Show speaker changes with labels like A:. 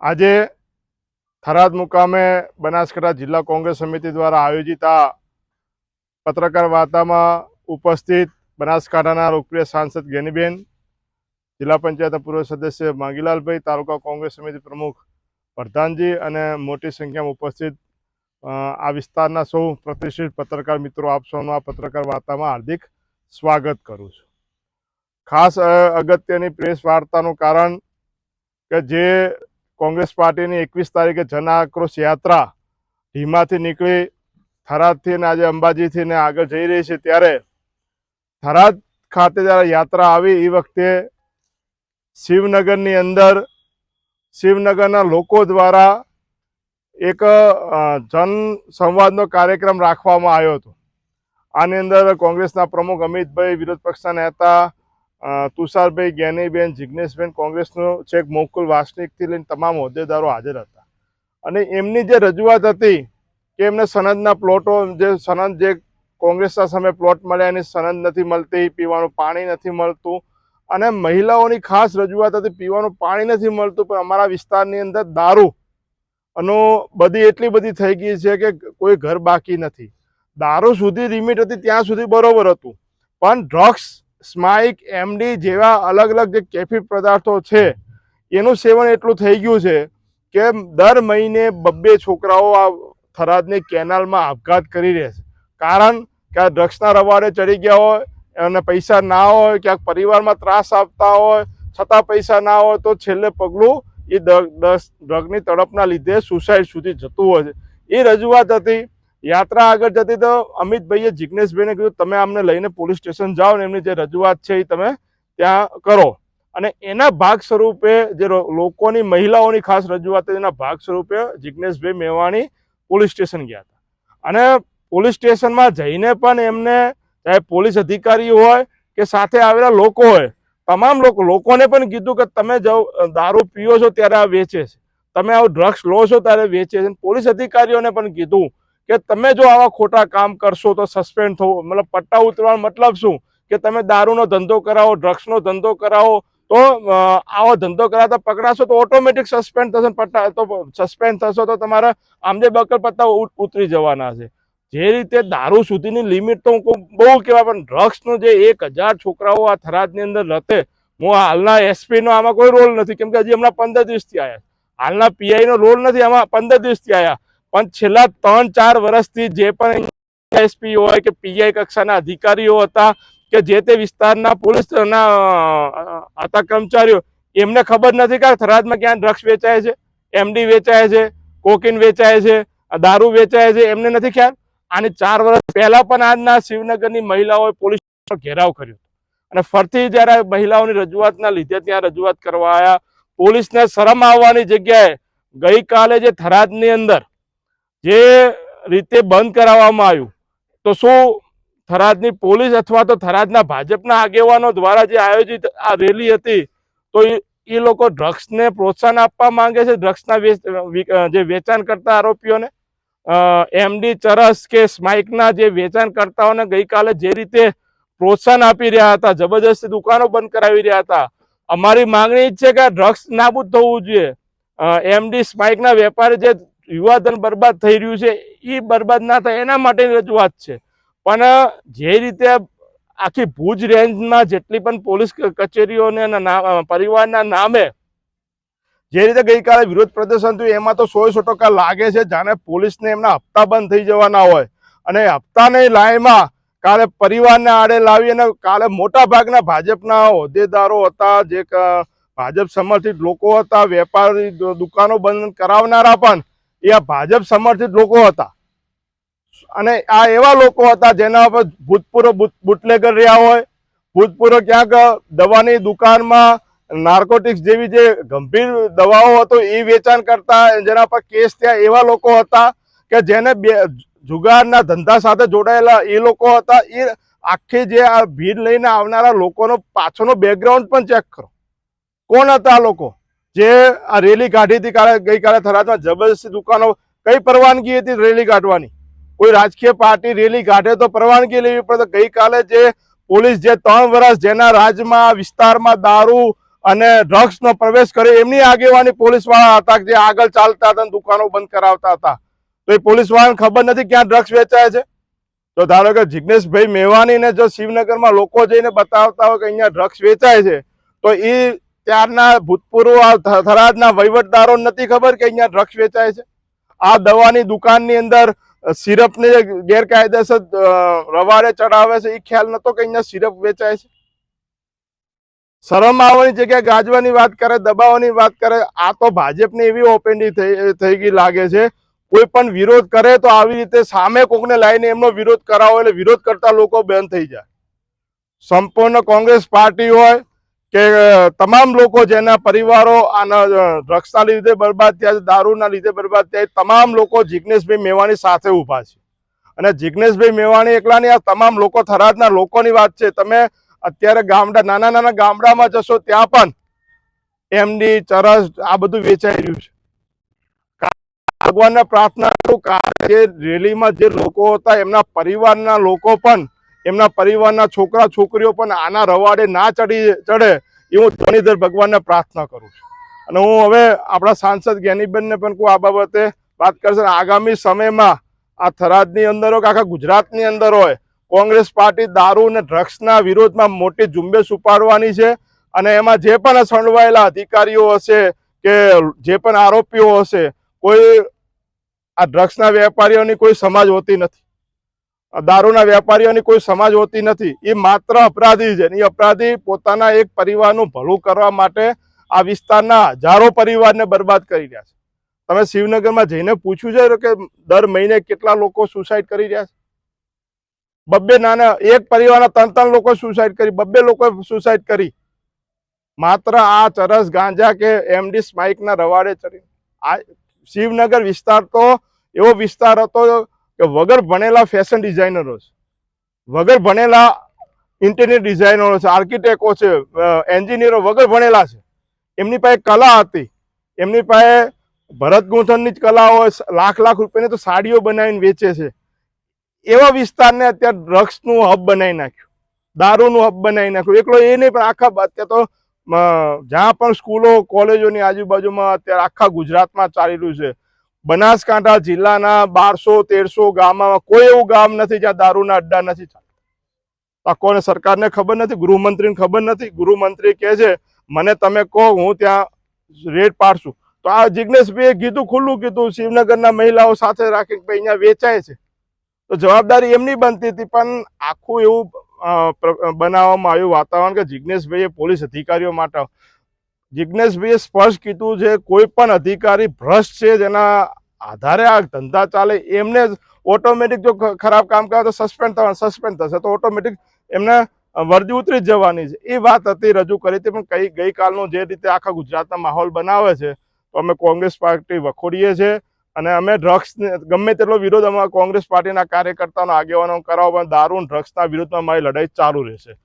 A: આજે થરાદ મુકામે બનાસકાંઠા જિલ્લા કોંગ્રેસ સમિતિ દ્વારા આયોજિત આ પત્રકાર વાર્તામાં ઉપસ્થિત બનાસકાંઠાના લોકપ્રિય સાંસદ ગેનીબેન, જિલ્લા પંચાયતના પૂર્વ સદસ્ય માંગીલાલભાઈ, તાલુકા કોંગ્રેસ સમિતિ પ્રમુખ પ્રધાનજી અને મોટી સંખ્યામાં ઉપસ્થિત આ વિસ્તારના સૌ પ્રતિષ્ઠિત પત્રકાર મિત્રો, આપ સૌનું આ પત્રકાર વાર્તામાં હાર્દિક સ્વાગત કરું છું. ખાસ અગત્યની પ્રેસ વાર્તાનું કારણ કે જે કોંગ્રેસ પાર્ટીની એકવીસ તારીખે જન આક્રોશ યાત્રા ધીમાથી નીકળી, થરાદથી ને આજે અંબાજીથી ને આગળ જઈ રહી છે ત્યારે થરાદ ખાતે જ્યારે યાત્રા આવી એ વખતે શિવનગરની અંદર, શિવનગરના લોકો દ્વારા એક જનસંવાદનો જન સંવાદનો કાર્યક્રમ રાખવામાં આવ્યો હતો. આની અંદર કોંગ્રેસના પ્રમુખ અમિતભાઈ વિરોધ પક્ષના નેતા તુષારભાઈ જ્ઞાનીબેન જિજ્ઞેશબેન કોંગ્રેસનો છેક મોકુલ વાસનિકથી લઈને તમામ હોદ્દેદારો હાજર હતા. અને એમની જે રજૂઆત હતી કે એમને સનદના પ્લોટો, જે સનદ જે કોંગ્રેસના સામે પ્લોટ મળ્યા એની સનદ નથી મળતી, પીવાનું પાણી નથી મળતું. અને મહિલાઓની ખાસ રજૂઆત હતી, પીવાનું પાણી નથી મળતું, પણ અમારા વિસ્તારની અંદર દારૂ અનો બધી એટલી બધી થઈ ગઈ છે કે કોઈ ઘર બાકી નથી. દારૂ સુધી લિમિટ હતી, ત્યાં સુધી બરોબર હતું. પણ ડ્રગ્સ સ્માઇક એમડી જેવા અલગ અલગ જે કેફી પદાર્થો છે, એનું સેવન એટલું થઈ ગયું છે કે દર મહિને બબ્બે છોકરાઓ આ થરાદની કેનાલમાં આપઘાત કરી રહ્યા છે. કારણ કે આ ડ્રગ્સના રવાડે ચડી ગયા હોય અને પૈસા ના હોય, ક્યાંક પરિવારમાં ત્રાસ આપતા હોય, છતાં પૈસા ના હોય, તો છેલ્લે પગલું એ ડ્રગની તડપના લીધે સુસાઇડ સુધી જતું હોય છે. એ રજૂઆત હતી યાત્રા આગળ જતી તો અમિતભાઈએ જિજ્ઞેશભાઈને કીધું, તમે અમને લઈને પોલીસ સ્ટેશન જાઓ ને એમની જે રજૂઆત છે એ તમે ત્યાં કરો. અને એના ભાગ સ્વરૂપે જે લોકોની, મહિલાઓની ખાસ રજૂઆત એના ભાગ સ્વરૂપે જિજ્ઞેશભાઈ મેવાણી પોલીસ સ્ટેશન ગયા હતા. અને પોલીસ સ્ટેશનમાં જઈને પણ એમને, ચાહે પોલીસ અધિકારી હોય કે સાથે આવેલા લોકો હોય, તમામ લોકો, લોકોને પણ કીધું કે તમે જાઓ દારૂ પીઓ છો ત્યારે આ વેચે છે. તમે આવું ડ્રગ્સ લો છો ત્યારે વેચે છે. પોલીસ અધિકારીઓને પણ કીધું કે તમે જો આવા ખોટા કામ કરશો તો સસ્પેન્ડ થવું. મતલબ પટ્ટા ઉતરવાનો મતલબ શું? કે તમે દારૂનો ધંધો કરાવો ડ્રગ્સનો ધંધો કરાવો, તો આવો ધંધો કરાવતા પકડાશો તો ઓટોમેટિક સસ્પેન્ડ થશે પટ્ટા, તો સસ્પેન્ડ થશો તો તમારા આમદે બકર પત્તા ઉતરી જવાના છે. જે રીતે દારૂ સુધીની લિમિટ તો હું બહુ કહેવાય, પણ ડ્રગ્સનું જે એક હજાર છોકરાઓ આ થરાદની અંદર લતે હું હાલના એસપીનો આમાં કોઈ રોલ નથી, કેમ કે હજી હમણાં પંદર દિવસથી આવ્યા હાલના પીઆઈનો રોલ નથી, આમાં પંદર દિવસથી આવ્યા પણ છેલ્લા ત્રણ ચાર વર્ષથી જે પણ એસપી હોય કે પીઆઈ કક્ષાના અધિકારીઓ હતા કે જે તે વિસ્તારના પોલીસના હતા કર્મચારીઓ, એમને ખબર નથી કે થરાદમાં ક્યાં ડ્રગ્સ વેચાય છે એમડી વેચાય છે, કોકીન વેચાય છે દારૂ વેચાય છે, એમને નથી ખ્યાલ. આની ચાર વર્ષ પહેલા પણ આજના શિવનગરની મહિલાઓએ પોલીસ ઘેરાવ કર્યો અને ફરતી જ્યારે મહિલાઓની રજૂઆતના લીધે ત્યાં રજૂઆત કરવા આવ્યા પોલીસને શરમ આવવાની જગ્યાએ ગઈકાલે જે થરાદની અંદર જે રીતે બંધ કરાવવામાં આવ્યું, તો શું થરાદની પોલીસ અથવા તો થરાદના ભાજપના આગેવાનો દ્વારા જે આયોજિત આ રેલી હતી, તો એ લોકો ડ્રગ્સને પ્રોત્સાહન આપવા માંગે છે, ડ્રગ્સના જે વેચાણ કરતા આરોપીઓને એમડી ચરસ કે સ્માઇકના જે વેચાણકર્તાઓને ગઈકાલે જે રીતે પ્રોત્સાહન આપી રહ્યા હતા, જબરજસ્તી દુકાનો બંધ કરાવી રહ્યા હતા, અમારી માંગણી છે કે ડ્રગ્સ નાબૂદ થવું જોઈએ. એમડી સ્માઇકના વેપારી જે યુવાધન બરબાદ થઈ રહ્યું છે એ બરબાદ ના થાય એના માટેની રજૂઆત છે. પણ, જે રીતે આખી ભુજ રેન્જમાં જેટલી પણ પોલીસ કચેરીઓને પરિવારના નામે જે રીતે ગઈકાલે વિરોધ પ્રદર્શન થયું, એમાં તો સો સો ટકા લાગે છે, જાણે પોલીસને એમના હપ્તા બંધ થઈ જવાના હોય. અને હપ્તાની લાઈનમાં કાલે પરિવારને આડે લાવી અને કાલે મોટા ભાગના ભાજપના હોદ્દેદારો હતા, જે ભાજપ સમર્થિત લોકો હતા, વેપારી દુકાનો બંધ કરાવનારા પણ એ આ ભાજપ સમર્થિત લોકો હતા. અને આ એવા લોકો હતા જેના પર ભૂતપૂર્વ બુટ- બુટલેગર રહ્યા હોય, ભૂતપૂર્વ ક્યાંક દવાની દુકાનમાં નાર્કોટિક્સ જેવી જે ગંભીર દવાઓ હતો એ વેચાણ કરતા, જેના પર કેસ થયા એવા લોકો હતા કે જેને બે, જુગારના ધંધા સાથે જોડાયેલા એ લોકો હતા. એ આખી જે આ ભીડ લઈને આવનારા લોકોનો પાછળનો બેકગ્રાઉન્ડ પણ ચેક કરો. કોણ હતા આ લોકો? જે આ રેલી કાઢી હતી કાલે, ગઈકાલે થરાદમાં જબરદસ્તી દુકાનો, કઈ પરવાનગી હતી રેલી કાઢવાની? કોઈ રાજકીય પાર્ટી રેલી કાઢે તો પરવાનગી લેવી પડે. ગઈકાલે જે પોલીસ જે ત્રણ વર્ષ જેના રાજમાં વિસ્તારમાં દારૂ અને ડ્રગ્સનો પ્રવેશ કર્યો, એમની આગેવાની પોલીસવાળા હતા જે આગળ ચાલતા હતા દુકાનો બંધ કરાવતા હતા. તો એ પોલીસ વાળાને ખબર નથી ક્યાં ડ્રગ્સ વેચાય છે? તો ધારો કે જિજ્ઞેશભાઈ મેવાણીને જો શિવનગરમાં લોકો જઈને બતાવતા હોય કે અહીંયા ડ્રગ્સ વેચાય છે, તો એ ત્યારના ભૂતપૂર્વ થરાદના વહીવટદારો નથી ખબર કે અહીંયા ડ્રગ્સ વેચાય છે? આ દવાની દુકાનની અંદર સિરપને ગેરકાયદેસર રવારે ચડાવે છે, એ ખ્યાલ નતો કે અહીંયા સિરપ વેચાય છે? શરમ આવવાની જગ્યાએ ગાજવાની વાત કરે, દબાવવાની વાત કરે, આ તો ભાજપની એવી ઓપેન્ડી થઈ થઈ ગઈ લાગે છે. કોઈ પણ વિરોધ કરે તો આવી રીતે સામે કોકને લાવીને એમનો વિરોધ કરાવો, એટલે વિરોધ કરતા લોકો બંધ થઈ જાય. સંપૂર્ણ કોંગ્રેસ પાર્ટી હોય કે તમામ લોકો જેના પરિવારો આના ડ્રગ્સના લીધે બરબાદ થયા છે, દારૂના લીધે બરબાદ થયા તમામ લોકો જિજ્ઞેશભાઈ મેવાણી સાથે ઊભા છે. અને જિજ્ઞેશભાઈ મેવાણી એકલાની આ તમામ લોકો થરાદના લોકોની વાત છે. તમે અત્યારે ગામડા, નાના નાના ગામડામાં જશો, ત્યાં પણ એમડી ચરસ આ બધું વેચાઈ રહ્યું છે. ભગવાનને પ્રાર્થના કરું, કે રેલીમાં જે લોકો હતા, એમના પરિવારના લોકો પણ એમના પરિવારના છોકરા, છોકરીઓ પણ આના રવાડે ના ચડી, ચડે એ હું ભગવાનને પ્રાર્થના કરું છું. અને હું હવે આપણા સાંસદ જ્ઞાનીબેનને પણ કહું, આ બાબતે વાત કરશે. આગામી સમયમાં આ થરાદની અંદર હોય કે આખા ગુજરાતની અંદર હોય, કોંગ્રેસ પાર્ટી દારૂ અને ડ્રગ્સના વિરોધમાં મોટી ઝુંબેશ ઉપાડવાની છે. અને એમાં જે પણ સંડવાયેલા અધિકારીઓ હશે કે જે પણ આરોપીઓ હશે, કોઈ આ ડ્રગ્સના વેપારીઓની કોઈ સમાજ હોતી નથી. દારૂના વેપારીઓની કોઈ સમાજ હોતી નથી. એ માત્ર અપરાધી છે એ અપરાધી પોતાના એક પરિવારનું ભલું કરવા માટે આ વિસ્તારના હજારો પરિવારને બરબાદ કરી રહ્યા છે. તમે શિવનગરમાં જઈને પૂછ્યું છે કે દર મહિને કેટલા લોકો સુસાઇડ કરી રહ્યા છે? બબ્બે નાના, એક પરિવારના ત્રણ ત્રણ લોકો સુસાઇડ કરી, બબ્બે લોકો સુસાઇડ કરી. માત્ર આ ચરસ ગાંજા કે એમડી સ્માઇકના રવાડે ચડી. આ શિવનગર વિસ્તાર તો એવો વિસ્તાર હતો કે વગર ભણેલા ફેશન ડિઝાઇનરો છે. વગર ભણેલા ઇન્ટિરિયર ડિઝાઇનરો છે આર્કિટેક્ટો છે એન્જિનિયરો વગર ભણેલા છે. એમની પાસે કલા હતી. એમની પાસે ભરત ગૂંથણની જ કલા હોય લાખ લાખ રૂપિયાની તો સાડીઓ બનાવીને વેચે છે. એવા વિસ્તારને અત્યારે ડ્રગ્સનું હબ બનાવી નાખ્યું. દારૂનું હબ બનાવી નાખ્યું. એકલો એ નહીં, પણ આખા અત્યારે તો જ્યાં પણ સ્કૂલો, કોલેજોની આજુબાજુમાં અત્યારે આખા ગુજરાતમાં ચાલી રહ્યું છે. બનાસકાંઠા જિલ્લાના બારસો, તેરસો ગામમાં કોઈ એવું ગામ નથી જ્યાં દારૂના અડ્ડા નથી આ કોને સરકારને ખબર નથી, ગૃહમંત્રીને ખબર નથી? ગૃહમંત્રી કહે છે, મને તમે કહો, હું ત્યાં રેડ પાડશું. તો આ જિજ્ઞેશભાઈએ કીધું, ખુલ્લું કીધું, શિવનગરના મહિલાઓ સાથે રાખીને ભાઈ અહીંયા વેચાય છે. તો જવાબદારી એમની બનતી હતી, પણ આખું એવું બનાવવામાં આવ્યું વાતાવરણ કે જિજ્ઞેશભાઈએ પોલીસ અધિકારીઓ માટે જિજ્ઞેશભાઈએ સ્પષ્ટ કીધું છે, કોઈ પણ અધિકારી ભ્રષ્ટ છે જેના આધારે આ ધંધા ચાલે, એમને ઓટોમેટિક જો ખરાબ કામ કરે તો સસ્પેન્ડ થવા સસ્પેન્ડ થશે. તો ઓટોમેટિક એમને વર્દી ઉતરી જવાની છે. એ વાત હતી, રજૂ કરી હતી, પણ કઈ ગઈકાલનો જે રીતે આખા ગુજરાતના માહોલ બનાવે છે, તો અમે કોંગ્રેસ પાર્ટી વખોડીએ છીએ અને અમે ડ્રગ્સ ગમે તેટલો વિરોધ અમારા કોંગ્રેસ પાર્ટીના કાર્યકર્તાનો આગેવાનો કરાવો, પણ દારૂ ડ્રગ્સના વિરુદ્ધમાં અમારી લડાઈ ચાલુ રહેશે.